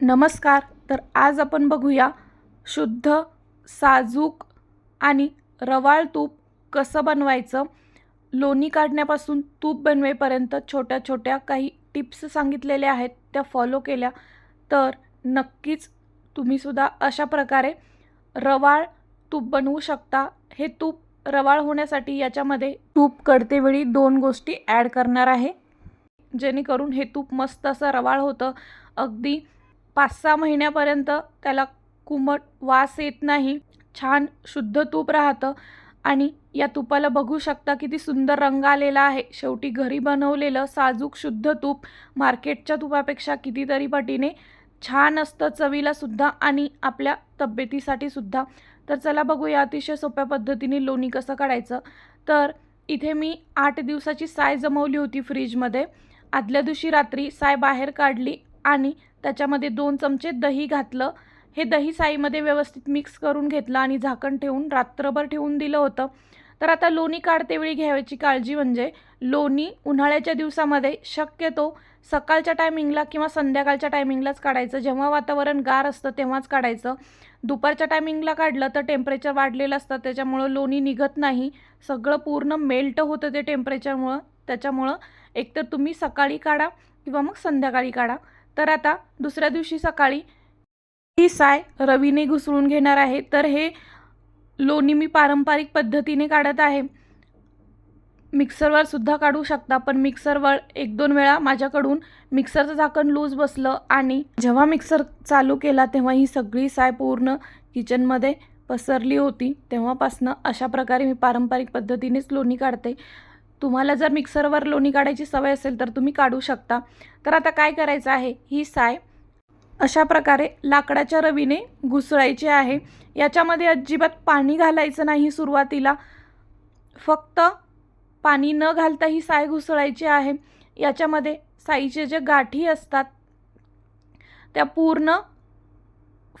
नमस्कार तर आज आपण बघूया शुद्ध साजूक आणि रवाळ तूप कसं बनवायचं? लोणी काढण्यापासून तूप बनवेपर्यंत छोट्या छोट्या काही टिप्स सांगितलेल्या आहेत त्या फॉलो केल्या. तर नक्कीच तुम्हीसुद्धा अशा प्रकारे रवाळ तूप बनवू शकता. हे तूप रवाळ होण्यासाठी याच्यामध्ये तूप कडतेवेळी दोन गोष्टी ॲड करणार आहे. जेणेकरून हे तूप मस्त असं रवाळ होतं. अगदी पाच सहा महिन्यापर्यंत त्याला कुमट वास येत नाही. छान शुद्ध तूप राहतं. आणि या तुपाला बघू शकता किती सुंदर रंग आलेला आहे. शेवटी घरी बनवलेलं साजूक शुद्ध तूप मार्केटच्या तुपापेक्षा कितीतरी पटीने छान असतं चवीला सुद्धा आणि आपल्या तब्येतीसाठी सुद्धा. तर चला बघूया अतिशय सोप्या पद्धतीने लोणी कसं काढायचं. तर इथे मी आठ दिवसाची साय जमवली होती फ्रीजमध्ये. आदल्या दिवशी रात्री साय बाहेर काढली आणि त्याच्यामध्ये दोन चमचे दही घातलं. हे दही साईमध्ये व्यवस्थित मिक्स करून घेतलं आणि झाकण ठेवून रात्रभर ठेवून दिलं होतं. तर आता लोणी काढतेवेळी घ्यायची काळजी म्हणजे लोणी उन्हाळ्याच्या दिवसामध्ये शक्यतो सकाळच्या टायमिंगला किंवा संध्याकाळच्या टायमिंगलाच काढायचं. जेव्हा वातावरण गार असतं तेव्हाच काढायचं. दुपारच्या टायमिंगला काढलं तर टेम्परेचर वाढलेलं असतं त्याच्यामुळं लोणी निघत नाही. सगळं पूर्ण मेल्ट होतं ते टेम्परेचरमुळं त्याच्यामुळं एकतर तुम्ही सकाळी काढा किंवा मग संध्याकाळी काढा. तर आता दुसऱ्या दिवशी सकाळी ही साय रवीने घुसळून घेणार आहे. तर हे लोणी मी पारंपरिक पद्धतीने काढत आहे. मिक्सरवर सुद्धा काढू शकता पण मिक्सरवर एक दोन वेळा माझ्याकडून मिक्सरचं झाकण लूज बसलं आणि जेव्हा मिक्सर चालू केला तेव्हा ही सगळी साय पूर्ण किचनमध्ये पसरली होती. तेव्हापासनं अशा प्रकारे मी पारंपरिक पद्धतीनेच लोणी काढते. तुम्हाला जर मिक्सरवर लोणी काढायची सवय असेल तर तुम्ही काढू शकता. तर आता काय करायचं आहे? ही साय अशा प्रकारे लाकडाच्या रवीने घुसळायची आहे. याच्यामध्ये अजिबात पाणी घालायचं नाही सुरुवातीला. फक्त पाणी न घालता ही साय घुसळायची आहे. याच्यामध्ये साईचे जे गाठी असतात त्या पूर्ण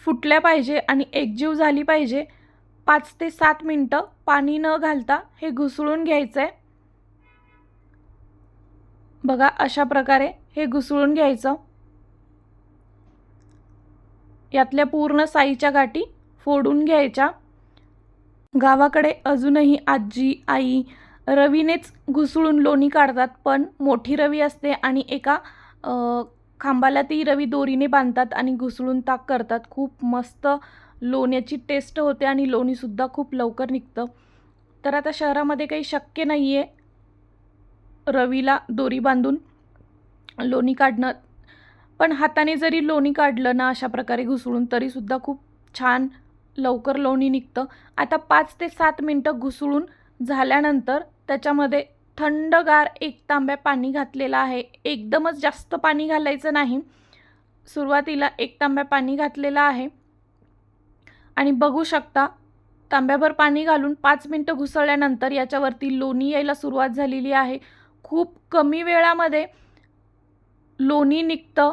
फुटल्या पाहिजे आणि एकजीव झाली पाहिजे. पाच ते सात मिनटं पाणी न घालता हे घुसळून घ्यायचं आहे बघा अशा प्रकारे हे घुसळून घ्यायचं. यातल्या पूर्ण साईच्या गाठी फोडून घ्यायच्या. गावाकडे अजूनही आजी आई रवीनेच घुसळून लोणी काढतात पण मोठी रवी असते आणि एका खांबाला ती रवी दोरीने बांधतात आणि घुसळून ताक करतात. खूप मस्त लोण्याची टेस्ट होते आणि लोणीसुद्धा खूप लवकर निघतं. तर आता शहरामध्ये काही शक्य नाही आहे रवीला दोरी बांधून लोणी काढणं. पण हाताने जरी लोणी काढलं ना अशा प्रकारे घुसळून तरीसुद्धा खूप छान लवकर लोणी निघतं. आता पाच ते सात मिनटं घुसळून झाल्यानंतर त्याच्यामध्ये थंडगार एक तांब्या पाणी घातलेलं आहे. एकदमच जास्त पाणी घालायचं नाही. सुरुवातीला एक तांब्या पाणी घातलेलं आहे. आणि बघू शकता तांब्याभर पाणी घालून पाच मिनटं घुसळल्यानंतर याच्यावरती लोणी यायला सुरुवात झालेली आहे. खूप कमी वेळामध्ये लोणी निघतं.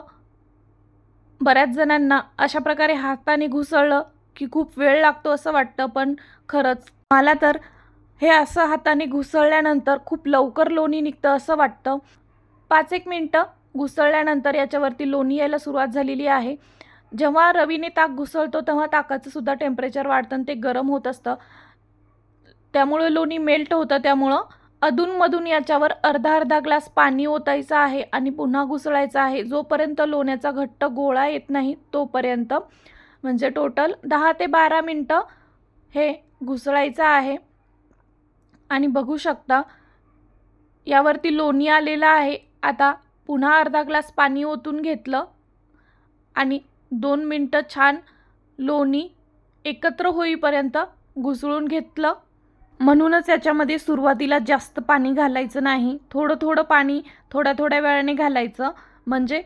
बऱ्याच जणांना अशा प्रकारे हाताने घुसळलं की खूप वेळ लागतो असं वाटतं पण खरंच मला तर हे असं हाताने घुसळल्यानंतर खूप लवकर लोणी निघतं असं वाटतं. पाच एक मिनटं घुसळल्यानंतर याच्यावरती लोणी यायला सुरुवात झालेली आहे. जेव्हा रवीने ताक घुसळतो तेव्हा ताकाचं सुद्धा टेम्परेचर वाढतं आणि ते गरम होत असतं. त्यामुळं लोणी मेल्ट होतं त्यामुळं अधूनमधून याच्यावर अर्धा अर्धा ग्लास पाणी ओतायचं आहे आणि पुन्हा घुसळायचं आहे. जोपर्यंत लोण्याचा घट्ट गोळा येत नाही तोपर्यंत म्हणजे टोटल दहा ते बारा मिनटं हे घुसळायचं आहे. आणि बघू शकता यावरती लोणी आलेलं आहे. आता पुन्हा अर्धा ग्लास पाणी ओतून घेतलं आणि दोन मिनटं छान लोणी एकत्र होईपर्यंत घुसळून घेतलं. म्हणूनच याच्यामध्ये सुरुवातीला जास्त पाणी घालायचं नाही. थोडं थोडं पाणी थोड्या थोड्या वेळाने घालायचं. म्हणजे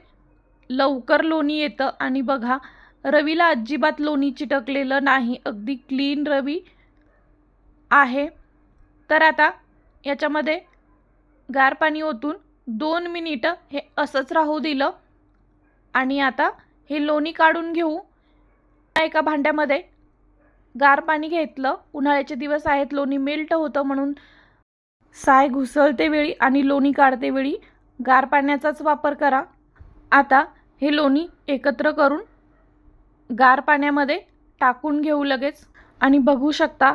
लवकर लोणी येतं आणि बघा रवीला अजिबात लोणी चिटकलेलं नाही. अगदी क्लीन रवी आहे. तर आता याच्यामध्ये गार पाणी ओतून दोन मिनिटं हे असंच राहू दिलं. आणि आता हे लोणी काढून घेऊ. एका भांड्यामध्ये गार पाणी घेतलं. उन्हाळ्याचे दिवस आहेत. लोणी मेल्ट होतं म्हणून साय घुसळते वेळी आणि लोणी काढते वेळी. गार पाण्याचाच वापर करा. आता हे लोणी एकत्र करून गार पाण्यामध्ये टाकून घेऊ लगेच. आणि बघू शकता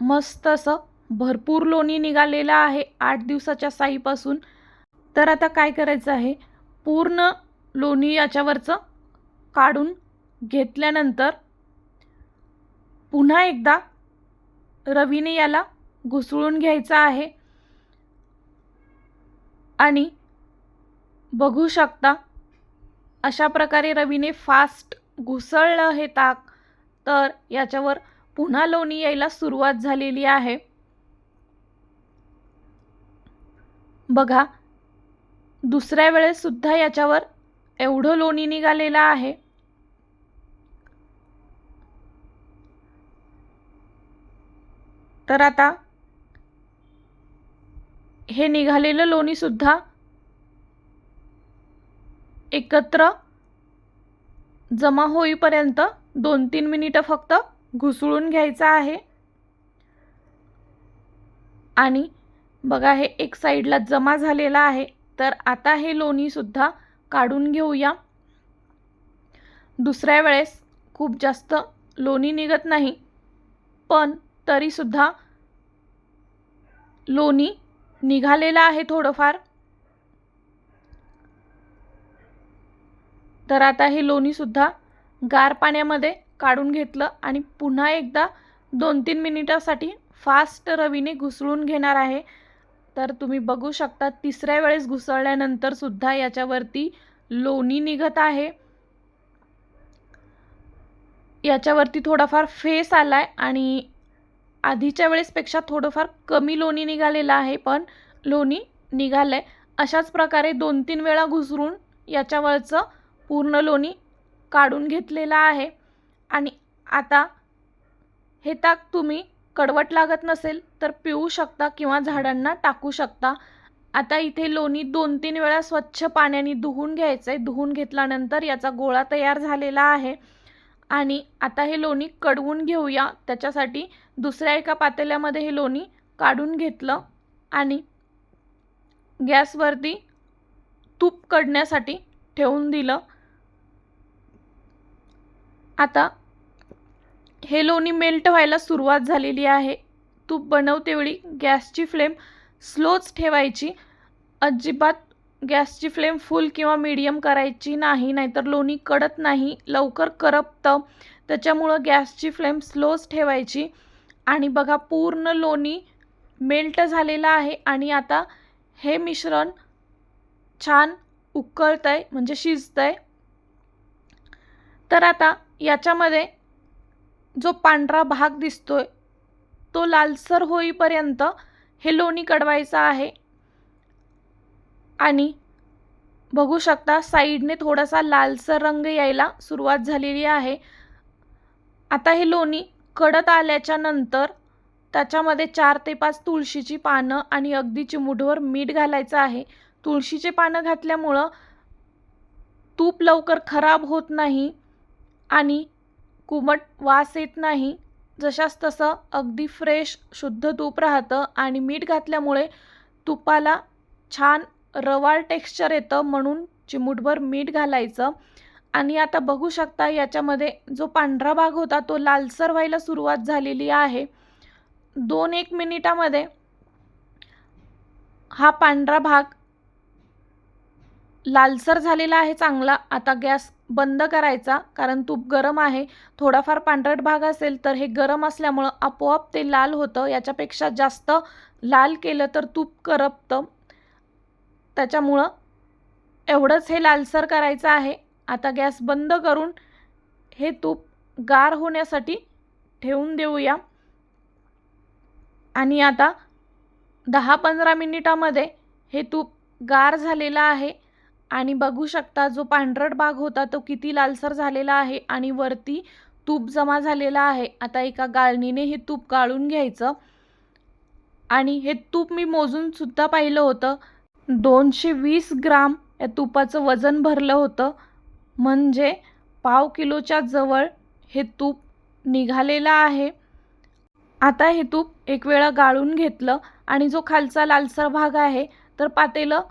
मस्त असं भरपूर लोणी निघालेलं आहे आठ दिवसाच्या साईपासून. तर आता काय करायचं आहे? पूर्ण लोणी याच्यावरचं काढून घेतल्यानंतर पुन्हा एकदा रवीने याला घुसळून घ्यायचं आहे. आणि बघू शकता अशा प्रकारे रवीने फास्ट घुसळलं हे ताक. तर याच्यावर पुन्हा लोणी यायला सुरुवात झालेली आहे. बघा दुसऱ्या वेळेस सुद्धा याच्यावर एवढं लोणी निघालेलं आहे. तर आता हे निघालेलं लोणीसुद्धा एकत्र जमा होईपर्यंत दोन तीन मिनिटं फक्त घुसळून घ्यायचं आहे. आणि बघा हे एक साईडला जमा झालेलं आहे. तर आता हे लोणीसुद्धा काढून घेऊया. दुसऱ्या वेळेस खूप जास्त लोणी निघत नाही पण तरीसुद्धा लोणी निघालेलं आहे थोडंफार. तर आता हे लोणीसुद्धा गार पाण्यामध्ये काढून घेतलं आणि पुन्हा एकदा दोन तीन मिनिटासाठी फास्ट रवीने घुसळून घेणार आहे. तर तुम्ही बघू शकता तिसऱ्या वेळेस घुसळल्यानंतर सुद्धा याच्यावरती लोणी निघत आहे. याच्यावरती थोडाफार फेस आलाय आणि आधीच्या वेळेसपेक्षा थोडंफार कमी लोणी निघालेलं आहे पण लोणी निघालं आहे अशाच प्रकारे दोन तीन वेळा घुसरून याच्यावरचं पूर्ण लोणी काढून घेतलेलं आहे. आणि आता हे ताक तुम्ही कडवट लागत नसेल तर पिऊ शकता किंवा झाडांना टाकू शकता. आता इथे लोणी दोन तीन वेळा स्वच्छ पाण्याने धुवून घ्यायचं आहे धुवून घेतल्यानंतर याचा गोळा तयार झालेला आहे. आणि आता हे लोणी कडवून घेऊया. त्याच्यासाठी दुसऱ्या एका पातेल्यामध्ये हे लोणी काढून घेतलं आणि गॅसवरती तूप कडण्यासाठी ठेवून दिलं. आता हे लोणी मेल्ट व्हायला सुरुवात झालेली आहे. तूप बनवतेवेळी गॅसची फ्लेम स्लोच ठेवायची. अजिबात गॅसची फ्लेम फुल किंवा मीडियम करायची नाही नाहीतर लोणी कडत नाही लवकर करपतं. त्याच्यामुळं गॅसची फ्लेम स्लोच ठेवायची. आणि बघा पूर्ण लोणी मेल्ट झालेलं आहे आणि आता हे मिश्रण छान उकळतं आहे म्हणजे शिजतं आहे तर आता याच्यामध्ये जो पांढरा भाग दिसतोय तो लालसर होईपर्यंत हे लोणी कडवायचं आहे. आणि बघू शकता साईडने थोडासा लालसर रंग यायला सुरुवात झालेली आहे. आता हे लोणी कडत आल्याच्यानंतर त्याच्यामध्ये चार ते पाच तुळशीची पानं आणि अगदी चिमूटभर मीठ घालायचं आहे. तुळशीचे पानं घातल्यामुळं तूप लवकर खराब होत नाही आणि कुमट वास येत नाही. जशास तसं अगदी फ्रेश शुद्ध तूप राहतं आणि मीठ घातल्यामुळे तुपाला छान रवाळ टेक्स्चर येतं म्हणून चिमूटभर मीठ घालायचं. आणि आता बघू शकता याच्यामध्ये जो पांढरा भाग होता तो लालसर व्हायला सुरुवात झालेली आहे. दोन एक मिनिटामध्ये हा पांढरा भाग लालसर झालेला आहे चांगला. आता गॅस बंद करायचा कारण तूप गरम आहे. थोडाफार पांढरट भाग असेल तर हे गरम असल्यामुळं आपोआप ते लाल होतं. याच्यापेक्षा जास्त लाल केलं तर तूप करपतं. त्याच्यामुळं एवढंच हे लालसर करायचं आहे. आता गॅस बंद करून हे तूप गार होण्यासाठी ठेवून देऊया. आणि आता दहा पंधरा मिनिटामध्ये हे तूप गार झालेलं आहे. आणि बघू शकता जो पांढरट भाग होता तो किती लालसर झालेला आहे आणि वरती तूप जमा झालेला आहे. आता एका गाळणीने हे तूप गाळून घ्यायचं. आणि हे तूप मी मोजूनसुद्धा पाहिलं होतं. दोनशे वीस ग्राम या तुपाचं वजन भरलं होतं. म्हणजे पाव किलोच्या जवळ हे तूप निघालेलं आहे. आता हे तूप एक वेळा गाळून घेतलं आणि जो खालचा लालसर भाग आहे तर पातेलं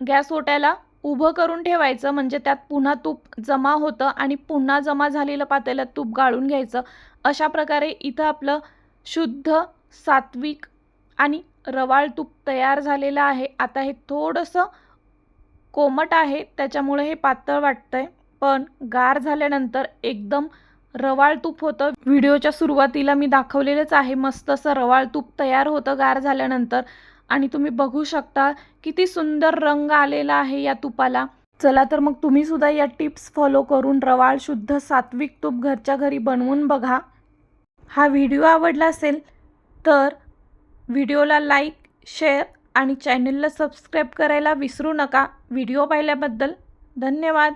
गॅस ओट्याला उभं करून ठेवायचं. म्हणजे त्यात पुन्हा तूप जमा होतं आणि पुन्हा जमा झालेलं पातेल्यात तूप गाळून घ्यायचं. अशा प्रकारे इथं आपलं शुद्ध सात्विक आणि रवाळ तूप तयार झालेलं आहे. आता हे थोडंसं कोमट आहे त्याच्यामुळे हे पातळ वाटतं आहे पण गार झाल्यानंतर एकदम रवाळ तूप होतं. व्हिडिओच्या सुरुवातीला मी दाखवलेलंच आहे मस्त असं रवाळ तूप तयार होतं गार झाल्यानंतर. आणि तुम्ही बघू शकता किती सुंदर रंग आलेला आहे या तुपाला. चला तर मग तुम्ही सुद्धा या टिप्स फॉलो करून रवाळ शुद्ध सात्विक तूप घरच्या घरी बनवून बघा. हा व्हिडिओ आवडला असेल तर व्हिडिओला लाईक शेअर आणि चॅनलला सबस्क्राईब करायला विसरू नका. व्हिडिओ पाहिल्याबद्दल धन्यवाद.